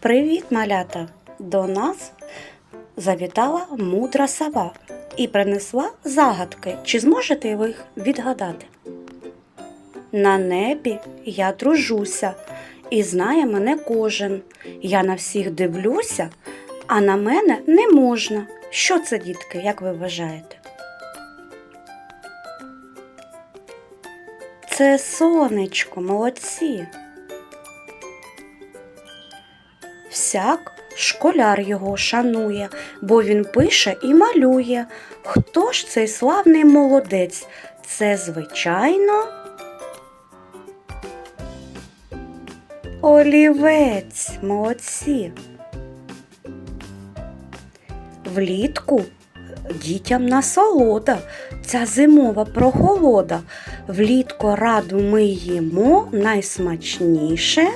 Привіт, малята! До нас завітала мудра сова і принесла загадки. Чи зможете ви їх відгадати? На небі я дружуся, і знає мене кожен. Я на всіх дивлюся, а на мене не можна. Що це, дітки, як ви вважаєте? Це сонечко, молодці. Всяк школяр його шанує, бо він пише і малює. Хто ж цей славний молодець? Це, звичайно, олівець, молодці. Влітку дітям насолода, ця зимова прохолода. Влітку раду ми їмо найсмачніше.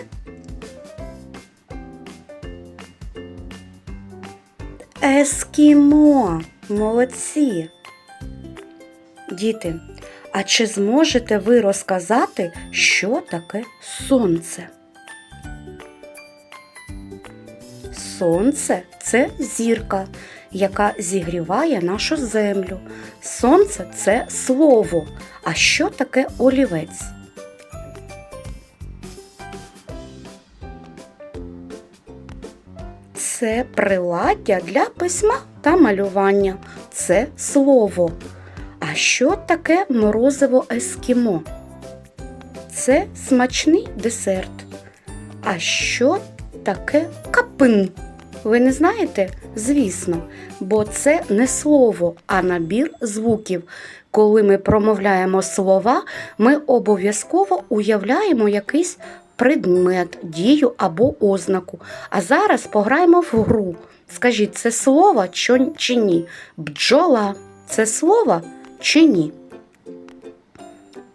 Ескімо, молодці. Діти, а чи зможете ви розказати, що таке сонце? Сонце це зірка, яка зігріває нашу землю. Сонце це слово. А що таке олівець? Це приладдя для письма та малювання. Це слово. А що таке морозиво ескімо? Це смачний десерт. А що таке капин? Ви не знаєте? Звісно, бо це не слово, а набір звуків. Коли ми промовляємо слова, ми обов'язково уявляємо якийсь предмет, дію або ознаку. А зараз пограємо в гру. Скажіть, це слово чи ні? Бджола це слово чи ні?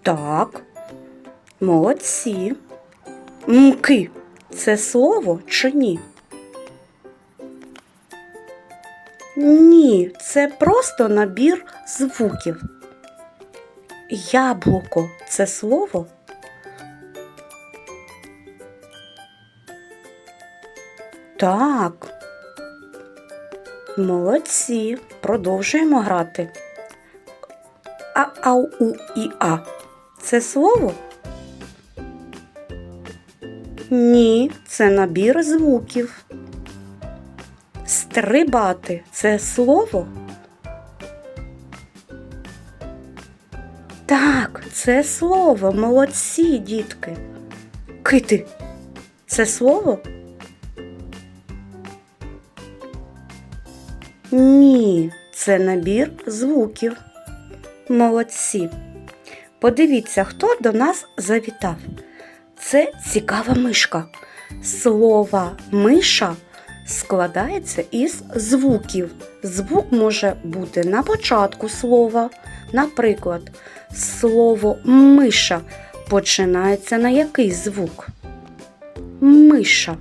Так, молодці. Мки це слово чи ні? Ні, це просто набір звуків. Яблуко це слово? Так. Молодці. Продовжуємо грати. А ау у і а. Це слово? Ні, це набір звуків. Стрибати це слово? Так, це слово. Молодці, дітки. Кити. Це слово? Ні, це набір звуків. Молодці. Подивіться, хто до нас завітав. Це цікава мишка. Слово миша складається із звуків. Звук може бути на початку слова. Наприклад, слово миша починається на який звук? Миша.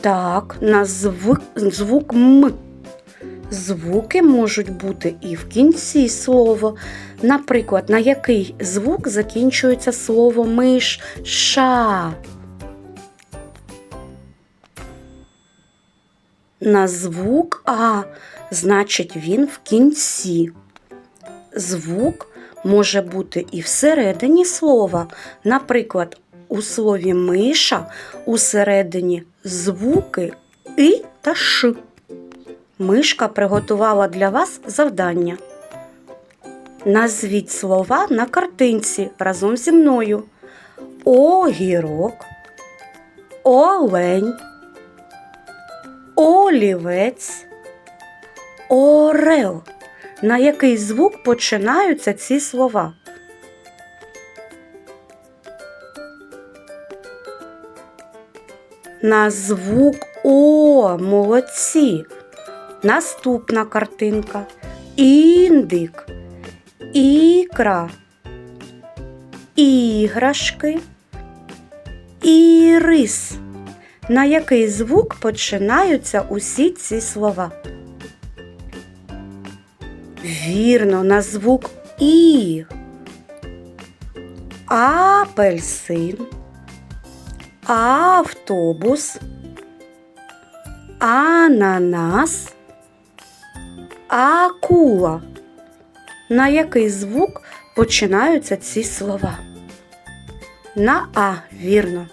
Так, на звук, звук М. Звуки можуть бути і в кінці слова. Наприклад, на який звук закінчується слово миш ша. На звук А, значить він в кінці. Звук може бути і всередині слова. Наприклад, у слові миша усередині звуки і та ш. Мишка приготувала для вас завдання. Назвіть слова на картинці разом зі мною. Огірок, олень, олівець, орел. На який звук починаються ці слова? На звук О, молодці. Наступна картинка. Індик, ікра, іграшки, ірис. На який звук починаються усі ці слова? Вірно, на звук І. Апельсин. Автобус. Ананас. Акула. На який звук починаються ці слова? На А, вірно.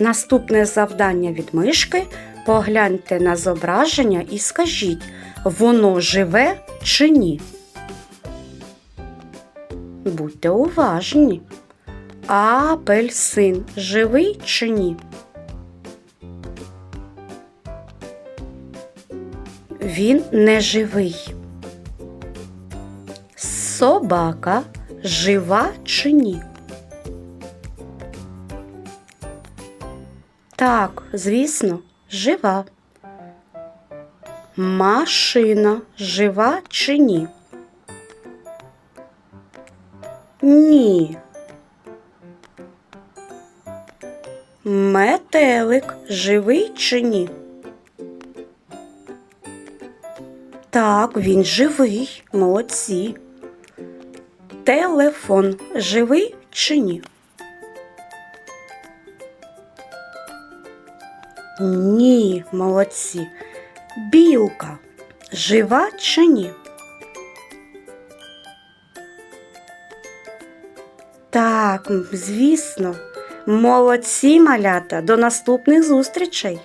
Наступне завдання від мишки. Погляньте на зображення і скажіть, воно живе чи ні? Будьте уважні. Апельсин живий чи ні? Він не живий. Собака жива чи ні? Так, звісно, жива. Машина жива чи ні? Ні. Метелик живий чи ні? Так, він живий, молодці. Телефон живий чи ні? Ні, молодці. Білка жива чи ні? Так, звісно. Молодці, малята. До наступних зустрічей.